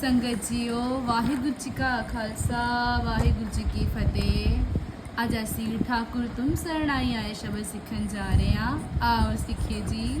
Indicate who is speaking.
Speaker 1: ਸੰਗਤ ਜੀਓ, ਵਾਹਿਗੁਰੂ ਜੀ ਕਾ ਖਾਲਸਾ, ਵਾਹਿਗੁਰੂ ਜੀ ਕੀ ਫਤਿਹ। ਅੱਜ ਅਸੀਂ ਠਾਕੁਰ ਤੁਮ ਸਰਣਾਈ ਆਏ ਸ਼ਬਦ ਸਿੱਖਣ ਜਾ ਰਹੇ ਹਾਂ। ਆਓ ਸਿੱਖੀਏ ਜੀ।